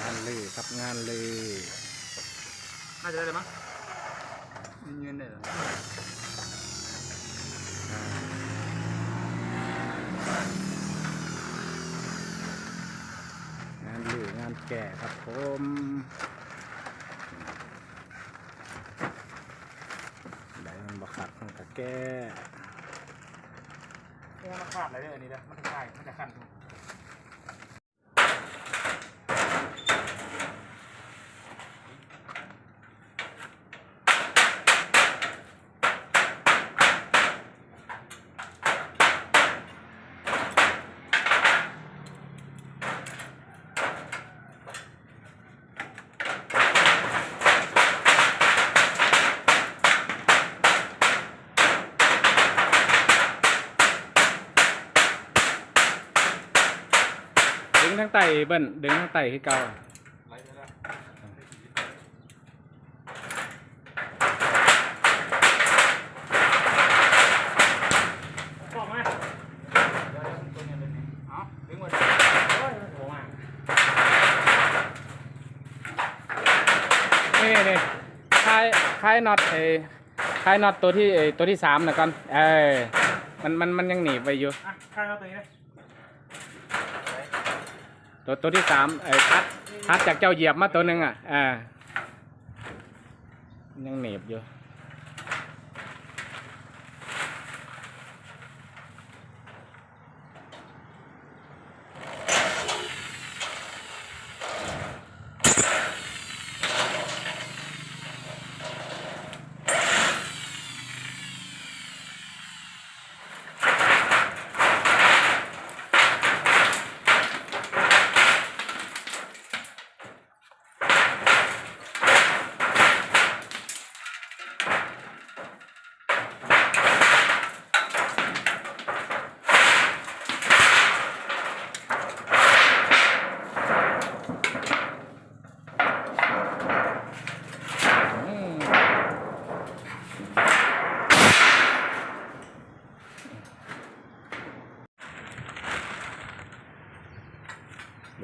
งานเลยครับงานเลยน่าจะได้เลยมั้งเงินได้เหรออ่างานเลยงานแก่ครับผมได้มันบักขัดมันก็แก่นี่มันขาดอะไรเนี่ยอันนี้นะมันจะคลายมันจะขันดึง เบิ้ลดึงทั้งไตคือเก่ายวนะบอกไหมเดี๋ยวเดี๋ยวตัวเนี้เลยนี่าดึงมาดิโอ้ยมันโผล่มานี่นี่คลายคลายน็อตไอ้คลายน็อตตัวที่ไอ้ตัวที่สามนะก่อน เออ มันมันมันยังหนีบไปอยู่ อะข้างเอาตัวนี้เลย ตัวตัวที่สามไอ้ทัดทัดจากเจ้าเหยียบมาตัวหนึ่งอะอ่ายังเหน็บอยู่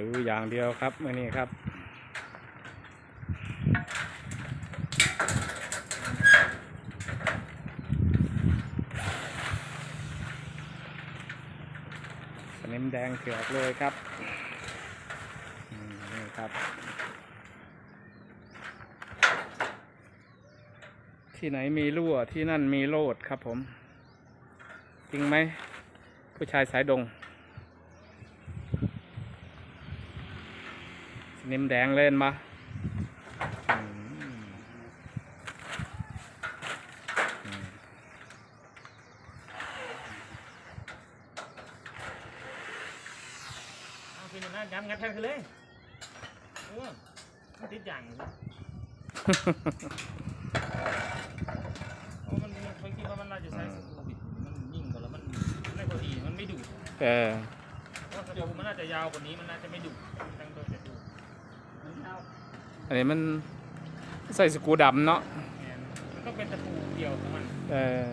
รืออย่างเดียวครับมื่อนี้ครับสนิมแดงเกือกเลยครับนี่ครับที่ไหนมีรั่วที่นั่นมีโลดครับผม จริงไหม ผู้ชายสายดง นิมแดงเล่นมาอืมอืมเอาคือนะย้ำงัดแทนคือเลยเออมันติดอย่างเลยเพราะมันบางทีว่ามันน่าจะใช้สกูบิดมันยิ่งกว่าแล้วมันไม่พอดีมันไม่ดูดเออเพราะสกูมันน่าจะยาวกว่านี้มันน่าจะไม่ดูดตั้งตัวจะดูดมันยาว อันนี้มันใส่สกรูดำเนาะแมนมันต้องเป็นตะปูเดียวของมันเออ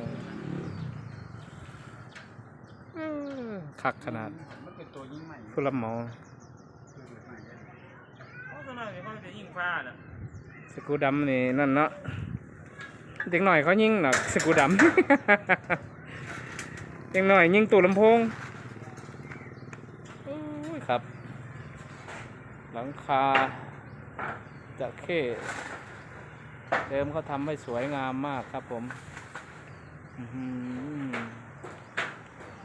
เออคักขนาดมันเป็นตัวยิ่งใหม่ผู้รับเหมาเพราะส่วนมากเนี่ยเขาจะยิ่งฟ้าน่ะสกรูดำนี่นั่นเนาะเด็กหน่อยเขายิงหนักสกรูดำเด็กหน่อยยิงตูลำโพงโอ้ยครับ หลังคา จะเข้เดิมเขาทำให้สวยงามมากครับผม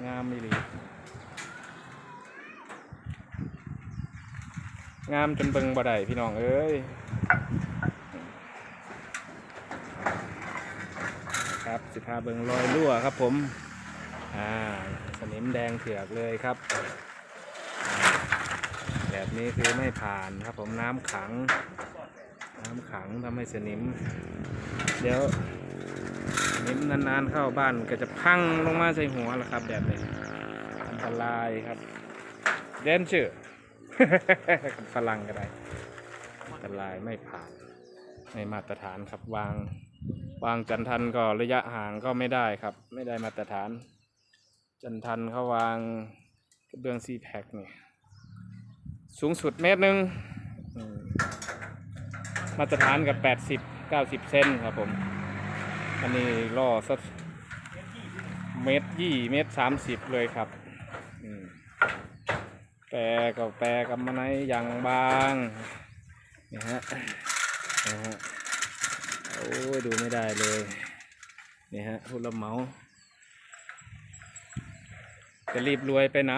งามมีหลีงามจนเบิงบ่ได้พี่น้องเอ้ยครับสิพาเบิงรอยรั่วครับผม อ่า สนิมแดงเถือกเลยครับ แบบนี้คือไม่ผ่านครับผมน้ำขัง น้ำขังทำให้สนิม เดี๋ยวสนิมนานๆเข้าบ้านก็จะพังลงมาใส่หัวแล้วครับ แบบนี้อันตรายครับเดนชื่อฝรั่งก็ได้อันตรายไม่ผ่านไม่มาตรฐานครับวาง วางจันทันก็ระยะห่างก็ไม่ได้ครับ ไม่ได้มาตรฐาน จันทันเขาวางเบื้องซีแพคเนี่ยสูงสุดเมตรหนึ่ง มาตรฐานกับแปดสิบเซนครับผม อันนี้ล่อสักเมตรยี่เมตรสามสิบเลยครับแปรกับแปรกับมันไหนอย่างบางนี่ฮะนะฮะโอ้ยดูไม่ได้เลยนี่ฮะผู้รับเมาจะรีบรวยไปไหน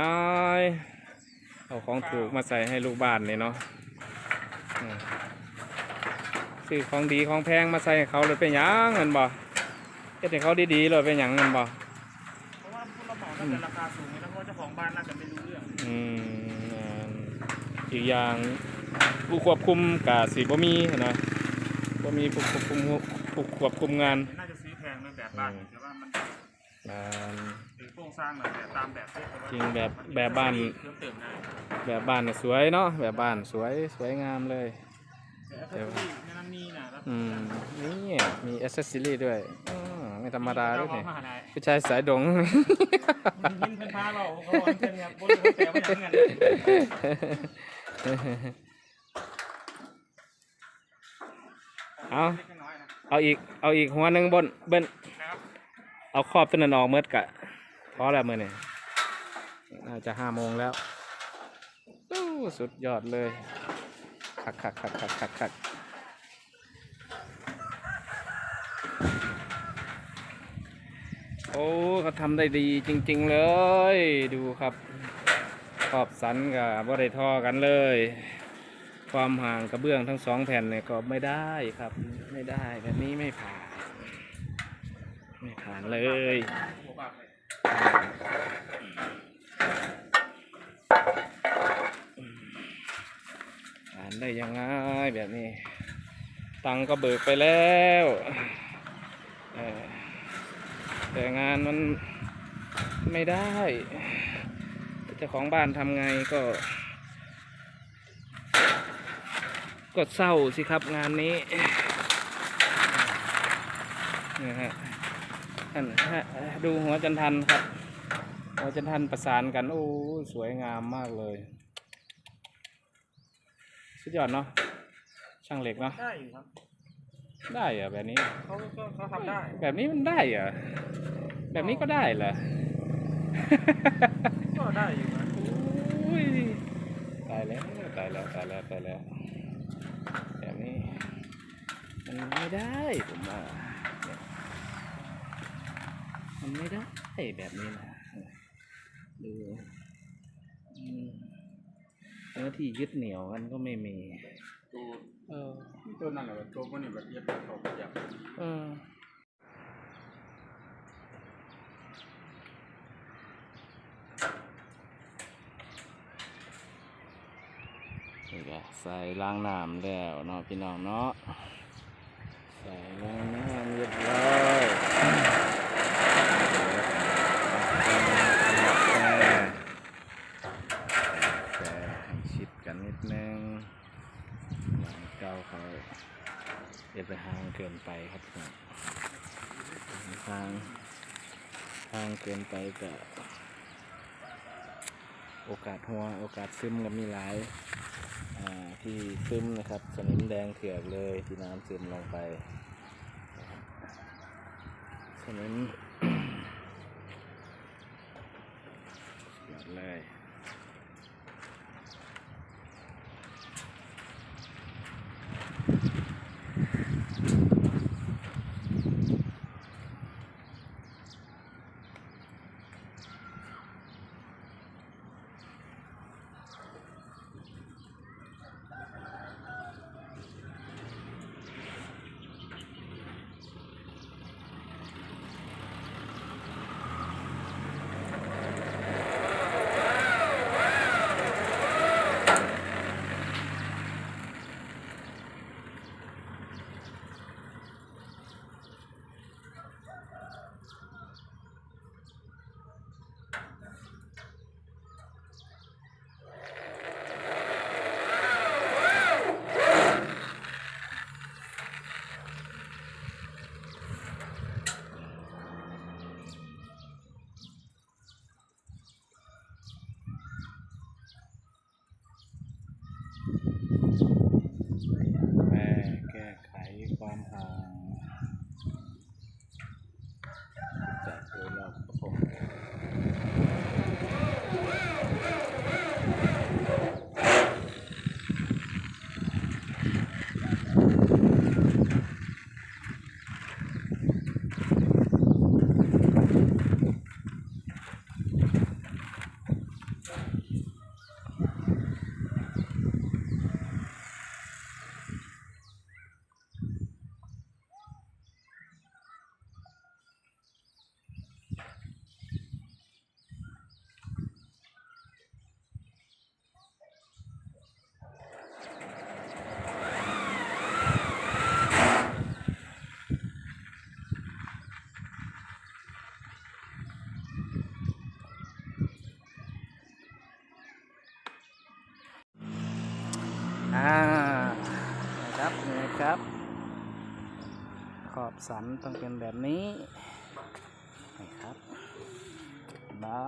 เอาของถูกมาใส่ให้ลูกบ้านเนี่ยเนาะ ซื้อของดีของแพงมาใส่ให้เขาเลยเป็นหยังเงินบ่เฮ็ดให้เขาดีๆเลยเป็นหยังเงินบ่เพราะว่าผู้รับเหมาน่าจะราคาสูงนะเพราะว่าเจ้าของบ้านน่าจะไม่รู้เรื่องอืมอีกอย่างผู้ควบคุมกาสีบ่มีนะบ่มีผู้ควบคุมผู้ควบคุมงานน่าจะซื้อแพงในแบบบ้านแต่ว่ามันอ่าถือโครงสร้างแบบแบบตามแบบเทศแต่ว่าจริงแบบแบบบ้าน เพิ่มเติมได้แบบบ้านน่ะสวยเนาะแบบบ้านสวยสวยงามเลย แต่ถ้าที่ในนั้นมีนะแล้ว อืมนี่มีอ c เซสซอรี่ด้วยอืมไม่ธรรมดาด้วยเนี่เนี่ยยมาได้ผู้ชายสายดง ยินเพิ่นพาเราเขาบอกเพิ่นเนี่ยบ่รู้ว่าแต่ว่าอย่างนั้นเอาเล็กน้อยนะเอาอีก เอาอีกหัวหนึ่งบนเบิ้นนะครับเอาครอบตัวนั้นออกเมื่อกะพอแล้วมื่อนี่น่าจะห้าโมงแล้วอู้สุดยอดเลย คักคักคักคักคักคัก โอ้เขาทำได้ดีจริง ๆ เลย ดูครับขอบสันกับบ่ได้ท่อกันเลย ความห่างกระเบื้องทั้งสองแผ่นเนี่ยก็ไม่ได้ครับ ไม่ได้แบบนี้ไม่ผ่าน ไม่ผ่านเลยผ่านได้ยังไงแบบนี้ ตังก็เบิกไปแล้วเออ แต่งานมันไม่ได้เจ้าของบ้านทำไงก็ ก็เศร้าสิครับงานนี้นี่ฮะท่านฮะดูหัวจันทันครับ หัวจันทันประสานกัน โอ้สวยงามมากเลย สุดยอดเนาะช่างเหล็กเนาะได้อยู่ครับ ได้เหรอะแบบนี้เขาก็เขาทำได้ แบบนี้มันได้เหรอ แบบนี้ก็ได้เหรอ ก็ได้อยู่นะอุ้ยตายแล้วตายแล้วตายแล้วตายแล้วแบบนี้มันไม่ได้ผมว่าเนี่ยมันไม่ได้แบบนี้นะดูอืมเนื้อที่ยึดเหนี่ยวกันก็ไม่มีตัวเออตัวนั่นแหละตัวมันนี่แบบเย็บเขาก็อยากเออนี่ก็ ใส่ล้างน้ำแล้วเนาะพี่น้องเนาะใส่ล้างน้ำเรียบร้อยแช่ให้ชิดกันนิดนึงหลังเก้าเขาอย่าไปห่างเกินไปครับทางทางเกินไปก็โอกาสหัวโอกาสซึมก็มีหลาย ที่ซึมนะครับสนิมแดงเถือกเลยที่น้ำซึมลงไปสนิม สันต้องเป็นแบบนี้นี่ครับบา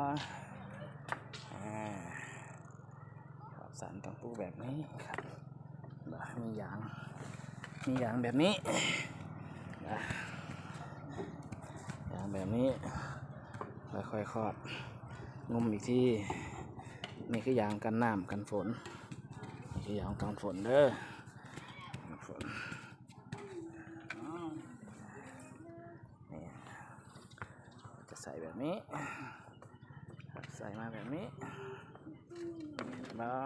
ขอบสันต้องปูแบบนี้ครับบามียาง มียางแบบนี้บายางแบบนี้แล้วค่อยๆครอบงุมอีกที่นี่คือยางกันน้ำกันฝนนี่คือยางกันฝนเด้อกันฝนนี่จะใส่แบบนี้ ใส่มาแบบนี้แล้ว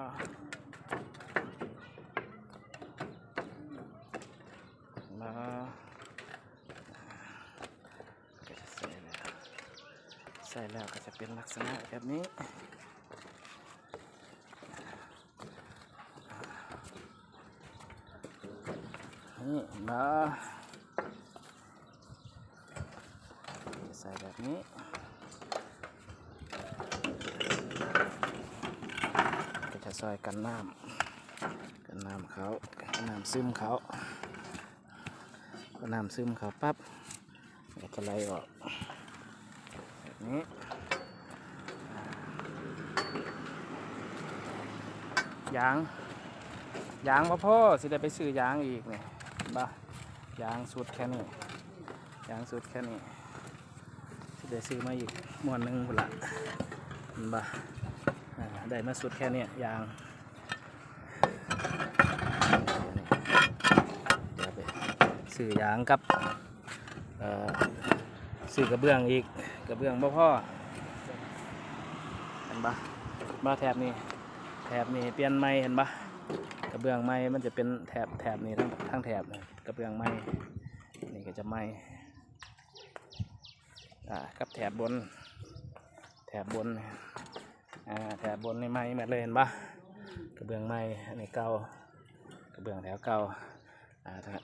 แล้วก็จะใส่แล้วใส่แล้วก็จะเป็นลักษณะแบบนี้นี่มาจะใส่แบบนี้ก็จะซอยกันน้ำกันน้ำเขากันน้ำซึมเขา น้ำซึมเขาปั๊บก็ไหลออกแบบนี้ยางยางมาพ่อสิได้ไปซื้อยางอีกเนี่ยบ้ายางสุดแค่นี้ยางสุดแค่นี้สิได้ซื้อมาอีกมวนหนึ่งพุ่นละบ้าอ่าได้มาสุดแค่นี้ยางเดี๋ยวไป ซื้อยางกับเอ่อซื้อกระเบื้องอีกกระเบื้องบ่พ่อเห็นบ้าบ้าแถบนี้แถบนี้เปลี่ยนใหม่เห็นบ้ากระเบื้องไม้มันจะเป็นแถบแถบนี้ทั้งทั้งแถบเลยกระเบื้องไม้นี่ก็จะไม้อ่ากับแถบบน แถบบนอ่าแถบบนในไม้หมดเลยเห็นปะกระเบื้องไม้อันนี้เก่ากระเบื้องแถวเก่า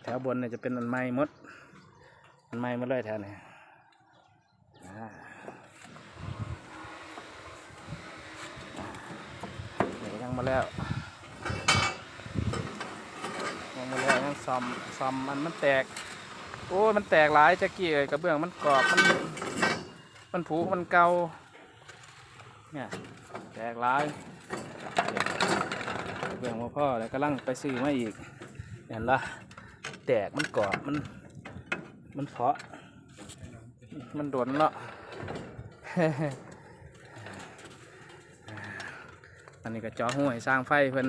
แถวบนเนี่ยจะเป็นอันไม้หมด อันไม้มดเลยแถวนี้อ่ยยังมาแล้วยังมาแล้วยังซ่อมซอมมันมันแตก โอ้ยมันแตกหลายจะกี่ยกระเบื้องมันกรอบมันมันผุมันเก่าเนี่ยแตกหลายกระเบื้องมาพ่อแล้วก็ลังไปซื้อมาอีกเห็นละ แตกมันกรอบมัน มันเพาะ มันโดนเนาะอันนี้ก็เจอห้วยสร้างไฟเพิ่น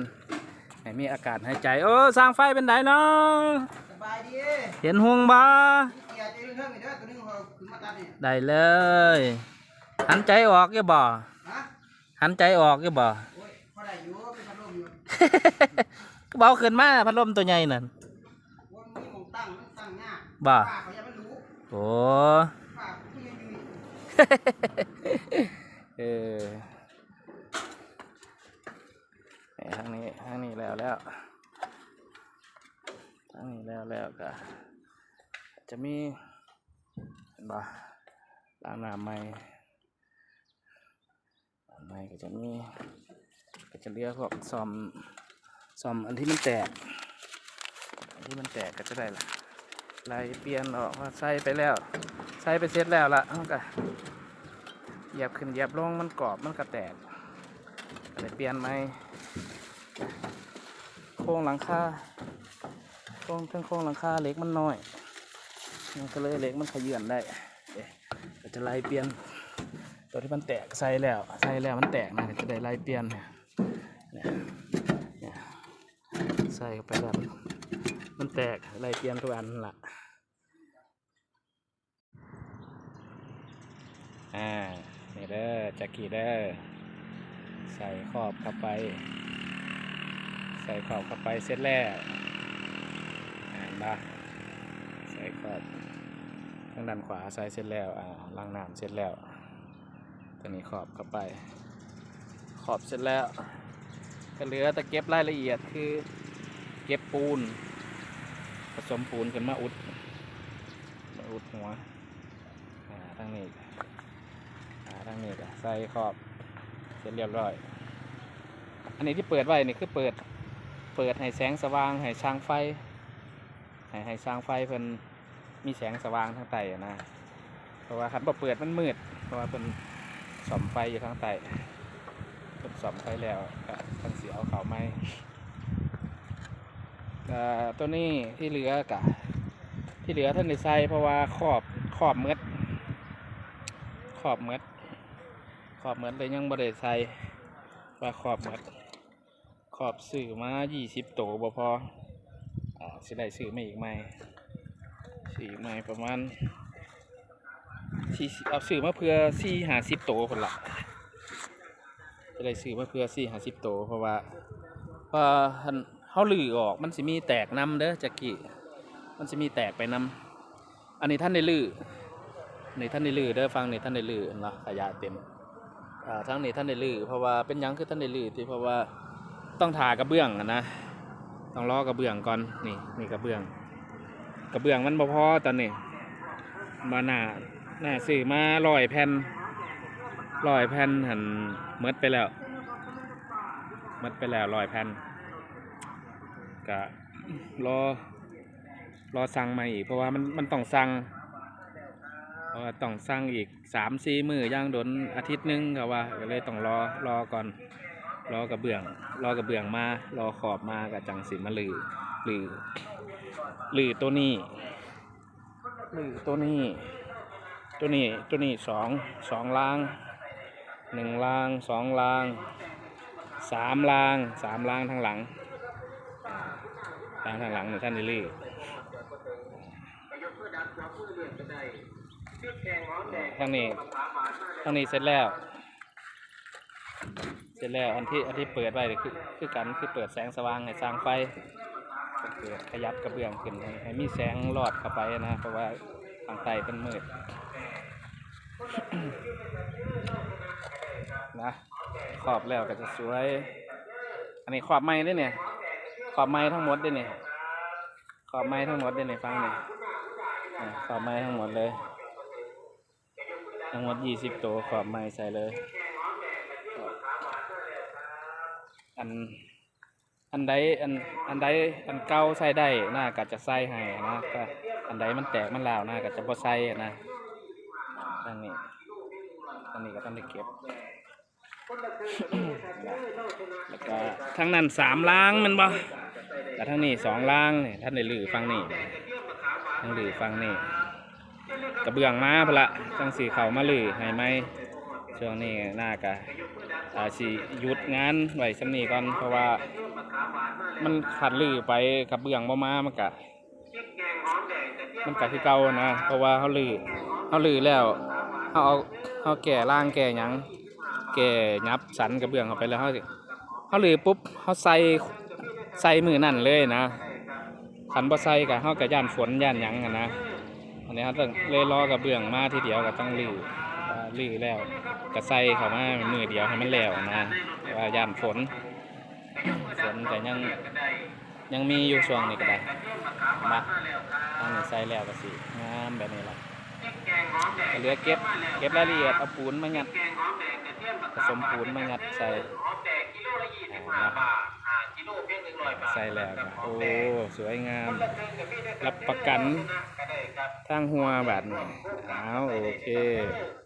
ให้มีอากาศหายใจเออสร้างไฟเป็นไดเนาะสบายดีเห็นห่วงบ่เกียร์จะเรื่องนี้เด้อตัวนึงเขาขึ้นมาตัดนี่ได้เลยหันใจออกยังบ่ฮะหันใจออกยังบ่โอ้ยพอได้อยู่เป็นพัดลมอยู่ก็เบาขึ้นมาพัดลมตัวใหญ่นั่น ว่ามีหมองตั้งตั้งยาก บ่ป้าเขายังไม่รู้โอ้ป้าเขายังอยู่เออนี่ทางนี้ทางนี้แล้วแล้วทางนี้แล้วแล้วก็จะมีเห็นบ่ล้างน้ำใหม่ล้างใหม่ก็จะมีก็จะเลือกพวกซ่อมซ่อมอันที่มันแตกอันที่มันแตกก็จะได้ละ ไล่เปลี่ยนออกใส่ไปแล้ว ใส่ไปเสร็จแล้วละเอาก็เหยียบขึ้นเหยียบลงมันกรอบมันก็แตกก็เลยเปลี่ยนไหมโครงหลังคาโครงทั้งโครงหลังคาเล็กมันน้อยมันก็เลยเล็กมันขยื่นได้ก็จะไล่เปลี่ยนตัวที่มันแตกใส่แล้วใส่แล้วมันแตกนะจะได้ไล่เปลี่ยนเนี่ยเนี่ยใส่เข้าไปแบบมันแตกไล่เปลี่ยนทุกอันนั่นละ อ่านี่เด้อแจ็คกี้เด้อใส่ขอบเข้าไป ใส่ขอบเข้าไปเสร็จแล้วอ่านบ้าใส่ขอบทางด้านขวาใส่เสร็จแล้วอ่าล้างน้ำเสร็จแล้วตัวนี้ขอบเข้าไป ขอบเสร็จแล้วก็เหลือแต่เก็บรายละเอียดคือเก็บปูน ผสมปูนกันมาอุดมาอุดหัวอ่าทางนี้ ทางนี้ก็ใส่ขอบเสร็จเรียบร้อย อันนี้ที่เปิดไว้นี่คือเปิด เปิดให้แสงสว่างให้ช่างไฟ ให้ให้ช่างไฟเพิ่นมีแสงสว่างทางใต้นะ เพราะว่าคันบ่เปิดมันมืด เพราะว่าเพิ่นส่อมไฟอยู่ทางใต้เพิ่นส่อมไฟแล้วก็เพิ่นสิเอาเขาไม้ก็ตัวนี้ที่เหลือกะที่เหลือท่านได้ใส่เพราะว่าขอบขอบมืดขอบมืด ขอบเหมืดเลยยังบ่ได้ใส่ว่าขอบเมืดขอบสื่อมา20โตบ่พออ่าสิได้ซื้อมาอีกไหมซื้ออีกไหมประมาณสี่เอาซื้อมาเพื่อ4 50โตพุ่นละจะได้ซื้อมาเพื่อ4 50โตเพราะว่าพอเฮาลือออกมันสิมีแตกนำเด้อจักกี้มันสิมีแตกไปนำอันนี้ท่านได้ลืออันท่านได้ลือเด้อฟังนี่ท่านได้ลือเนาะขยะเต็ม อ่าทั้งนี้ท่านได้ลือเพราะว่าเป็นหยังคือท่านได้ลือที่เพราะว่าต้องทากระเบื้องอะนะต้องล้อกระเบื้องก่อนนี่นี่กระเบื้อง กระเบื้องมันบ่พอตอนนี้มาหน้าหน้าซื้อมาร้อยแผ่นร้อยแผ่นหันหมดไปแล้วหมดไปแล้วร้อยแผ่นก็รอรอสั่งมาอีกเพราะว่ามันมันต้องสั่ง ราะว่าต้องสั่งอีกสามสี่มือย่างโดนอาทิตย์หนึงก็ว่าก็เลยต้องรอรอก่อนรอกระเบื้อง รอกระเบื้องมารอขอบมากับจังสิมาลือลือลือตัวนี้ลือตัวนี้ ตัวนี้ตัวนี้สองสองล่างหนึ่งล่างสองล่างสามล่างสามล่างทางหลังล่างทางหลังหนึ่งท่านนี่ ทางนี้ทางนี้เสร็จแล้ว เสร็จแล้วอันที่อันที่เปิดไว้นี่คือคือกันคือเปิดแสงสว่างให้สร้างไฟเปิดขยับกระเบื้องขึ้นให้ให้มีแสงลอดเข้าไปนะเพราะว่าทางใต้เป็นมืดนะขอบแล้วก็จะสวย อันนี้ขอบไม้ด้วยเนี่ยขอบไม้ทั้งหมดด้วยเนี่ยขอบไม้ทั้งหมดด้วยเนี่ยฟังเนี่ยอ่าขอบไม้ทั้งหมดเลย ทั้งหมดยี่สิบตัวขอบไม้ใส่เลย อัน อันใดอัน อันใดอันเก่าใส่ได้น่าก็จะใส่ให้นะก็อันใดมันแตกมันลาวน่าก็จะบ่ใส่นะอันนี้อันนี้ก็ต้องได้เก็บ แล้วก็ทั้งนั้นสามล้างมันบ่แต่ทั้งนี้สองล้างนี่ท่านได้ลือฟังนี่ทั้งลือฟังนี่ ระเบื้องมาพละจังสีเขามาลือให้ไหมช่วงนี้น่ากะอาสิหยุดงานไว้สำนีก่อนเพราะว่า มันขาดลือไปกับเบื้องบ่มามันกะมันกะคือเก่านะเพราะว่าเขาลือเขาลือแล้วเขาเอาเขาแก่ร่างแก่ยังแก่ยับสันกับเบื้องเข้าไปแล้วเขาเขาลือปุ๊บเขาใส่ใส่มือนั่นเลยนะขันบ่ใส่กะเขากะย่านฝนย่านยังอะนะ อันนี้เขาต้องเลยรอกับเบื้องมาทีเดียวก็ต้องลืออ่าลือแล้วก็ใส่เขามามือเดียวให้มันแล้วนะว่ายานฝนฝนแต่ยังยังมีอยู่ช่วงนี้ก็ได้มาอันนี้ใส่แล้วก็สิงามแบบนี้ละเหลือเก็บเก็บรายละเอียดเอาปูนมางัดผสมปูนมางัดใส่อ่า ใส่แล้วก็โอ้สวยงาม รับประกันทางหัวแบบนี้อ้าวโอเค